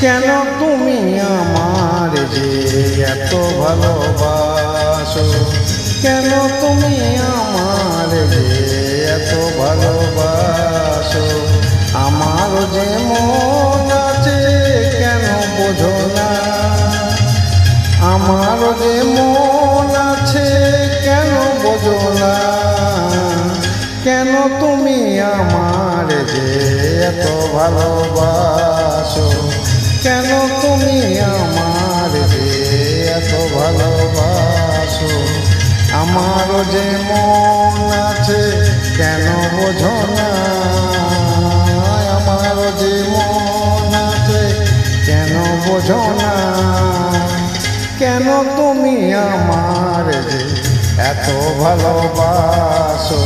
কেন তুমি আমার যে এত ভালোবাসো? কেন তুমি আমার যে এত ভালোবাসো? আমার যে মন আছে কেন বোঝো না? আমার যে মন আছে কেন বোঝো না? কেন তুমি আমার যে এত ভালোবাসো? কেন তুমি আমার যে এত ভালোবাসো? আমার যে মন আছে, কেন বোঝো না? আমার যে মন আছে, কেন বোঝো না? কেন তুমি আমার যে এত ভালোবাসো?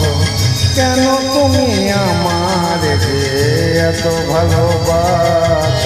কেন তুমি আমার যে এত ভালোবাসো?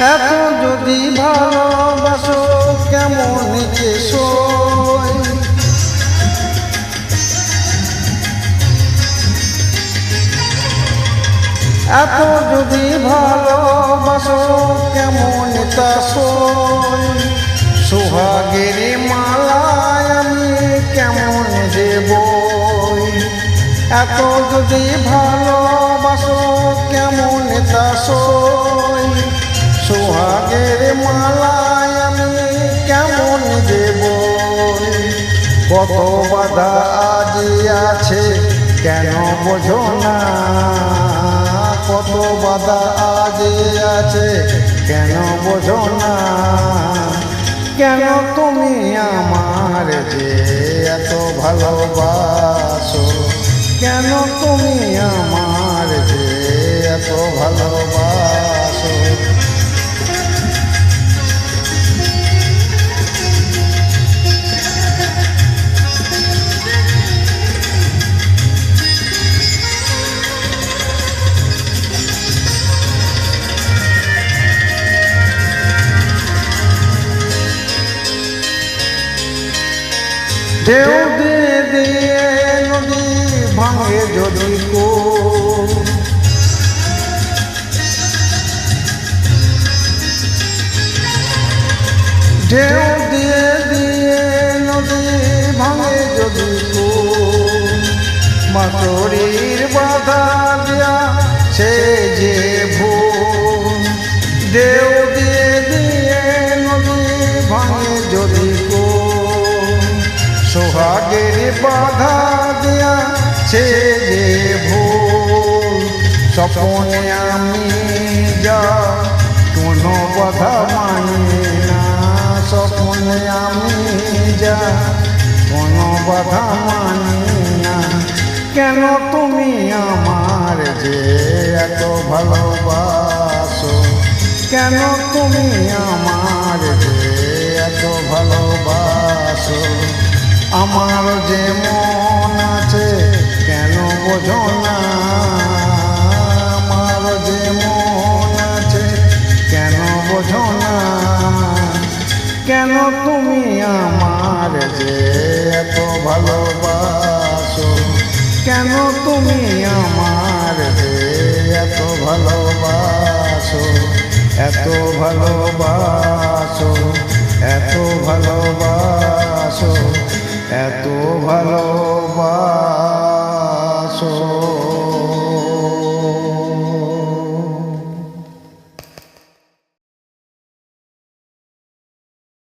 এত যদি ভালোবাসো, কেমন যে সই। এত যদি ভালোবাসো, কেমন তা সই। সোহাগের মালায় আমি কেমন দেব এত যদি ভালোবাসো, কেমন তা সই। সোহাগের মালায় আমি কেমন দেব কত বাধা আজি আছে, কেন বোঝো না। কত বাধা আজি আছে, কেন বোঝো না। কেন তুমি আমার যে এত ভালোবাসো? কেন তুমি আমার যে এত ভালোবাসো? ঢেউ দিয়ে দিয়ে নদী ভাঙে যদি কো ঢেউ দিয়ে দিয়ে নদী ভাঙে যদি কো মাতরির বাধা দিয়া সে যে বাধা দিয়া, সে যে ভুল স্বপনে আমি যা, কোনো বাধা মানি না। স্বপনে আমি যা, কোনো বাধা মানি না। কেন তুমি আমার যে এত ভালোবাসো? কেন তুমি আমার যে এত ভালোবাসো? আমার যে মন আছে, কেন বোঝো না? আমার যে মন আছে, কেন বোঝো না? কেন তুমি আমার যে এত ভালোবাসো? কেন তুমি আমার যে এত ভালোবাসো? এত ভালোবাসো এত ভালোবাসো। এত ভালোবাস।